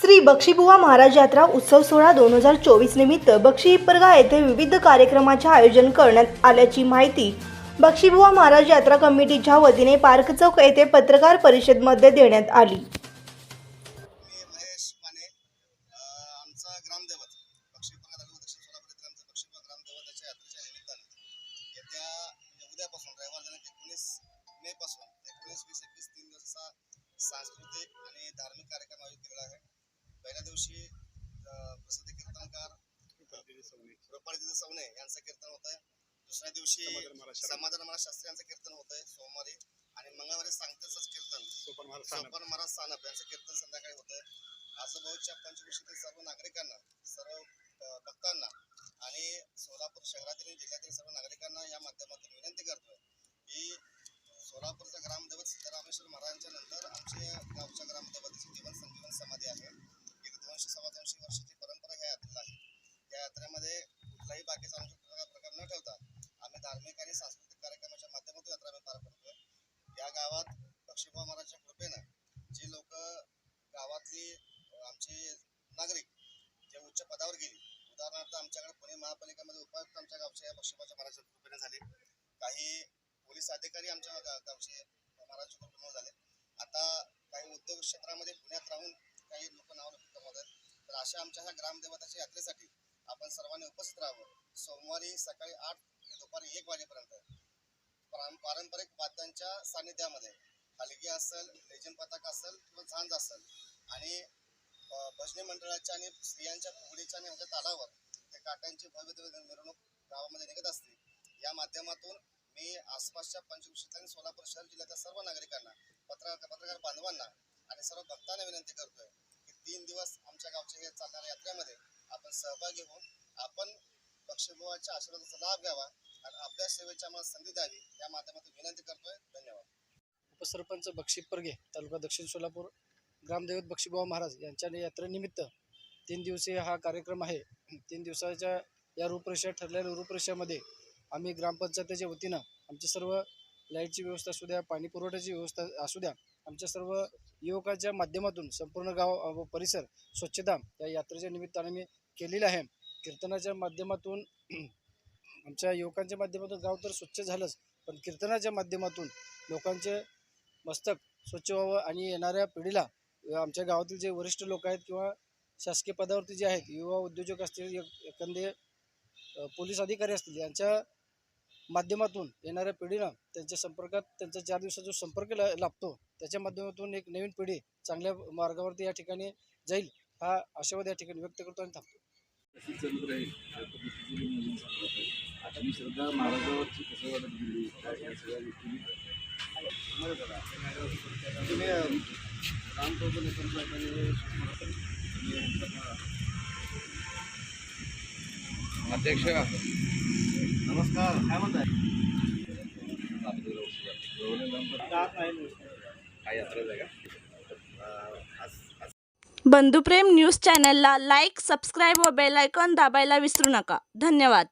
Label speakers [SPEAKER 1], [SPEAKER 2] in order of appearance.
[SPEAKER 1] श्री बक्षीबुवा महाराज यात्रा उत्सव सोहळा दोन हजार चोवीस निमित्त बक्षी हिप्परगा येथे विविध कार्यक्रमाचे आयोजन करण्यात आल्याची माहिती बक्षीबुवा महाराज यात्रा कमिटीच्या वतीने पार्क चौक येथे पत्रकार परिषदमध्ये देण्यात आली.
[SPEAKER 2] सांस्कृतिक आणि धार्मिक कार्यक्रम आयोजित केलेला आहे. पहिल्या दिवशी प्रसिद्ध कीर्तनकार रुपाली सवणे यांचं कीर्तन होत दुसऱ्या दिवशी समाधान महाराज शास्त्री. यांचं कीर्तन होत आहे सोमवारी. आणि मंगळवारी सांगतेचंच कीर्तन. सोपान महाराज सानप. यांचं कीर्तन संध्याकाळी होतं आजूबाजूच्या पंचकृषीतील सर्व नागरिकांना आमच्याकडे पुणे महापालिकेमध्ये उपायुक्त आमच्या गावचे या बक्षीबाच्या महाराजच्या कृपेने झाले. काही पोलीस अधिकारी आमच्या गावचे महाराजच्या कृपेने झाले. आता काही उद्योग क्षेत्रामध्ये पुण्यात राहून काही लोक नाव कमवत तर अशा आमच्या ह्या ग्रामदेवताच्या यात्रेसाठी आपण सर्वांनी उपस्थित राहावं. सोमवारी सकाळी आठ ते दुपारी एक वाजेपर्यंत पारंपरिक वाद्यांच्या सानिध्यामध्ये हलगी असेल लेजन पथक असेल किंवा झांज असेल आणि भजनी मंडळाच्या आणि स्त्रियांच्या फुगडीच्या आणि ह्याच्या तालावर काट्यांची भव्य मिरवणूक गावामध्ये निघत असते. या माध्यमातून मी आसपासच्या पंचकृषीत आणि सोलापूर शहर जिल्ह्याच्या सर्व नागरिकांना पत्रकार पत्रकार बांधवांना आणि सर्व भक्तांना विनंती करतोय की तीन दिवस आमच्या गावच्या या चालणाऱ्या यात्रेमध्ये आपण सहभागी होऊन आपण बक्षीभुवाच्या आशीर्वादाचा लाभ घ्यावा आणि आपल्या सेवेची आम्हाला संधी द्यावी या माध्यमातून विनंती करतोय. धन्यवाद.
[SPEAKER 3] उपसरपंच बक्षी परगे तालुका दक्षिण सोलापूर ग्रामदैवत बक्षीबुवा महाराज यांच्या यात्रेनिमित्त तीन दिवसीय हा कार्यक्रम आहे. तीन दिवसाच्या या रूपरेषा ठरलेल्या रूपरेषामध्ये आम्ही ग्रामपंचायतीच्या वतीनं आमच्या सर्व लाईटची व्यवस्था असू द्या पाणी पुरवठ्याची व्यवस्था असू द्या आमच्या सर्व युवकाच्या माध्यमातून संपूर्ण गाव व परिसर स्वच्छता या यात्रेच्या निमित्ताने मी केलेली आहे. कीर्तनाच्या माध्यमातून आमच्या युवकांच्या माध्यमातून गाव तर स्वच्छ झालंच पण कीर्तनाच्या माध्यमातून लोकांचे मस्तक स्वच्छ व्हावं आणि येणाऱ्या पिढीला आमच्या गावातील जे वरिष्ठ लोक आहेत किंवा शासकीय पदावरती जे आहेत युवा उद्योजक असतील एक- एखादे पोलीस अधिकारी असतील यांच्या माध्यमातून येणाऱ्या पिढीनं त्यांच्या संपर्कात त्यांचा चार दिवसाचा जो संपर्क ला लाभतो त्याच्या माध्यमातून एक नवीन पिढी चांगल्या मार्गावरती या ठिकाणी जाईल हा आशावाद या ठिकाणी व्यक्त करतो आणि थांबतो.
[SPEAKER 4] श्रद्धा
[SPEAKER 5] अध्यक्ष.
[SPEAKER 2] नमस्कार काय म्हणताय?
[SPEAKER 6] बंधुप्रेम न्यूज चॅनलला लाईक सबस्क्राईब व बेल आयकॉन दाबायला विसरू नका. धन्यवाद.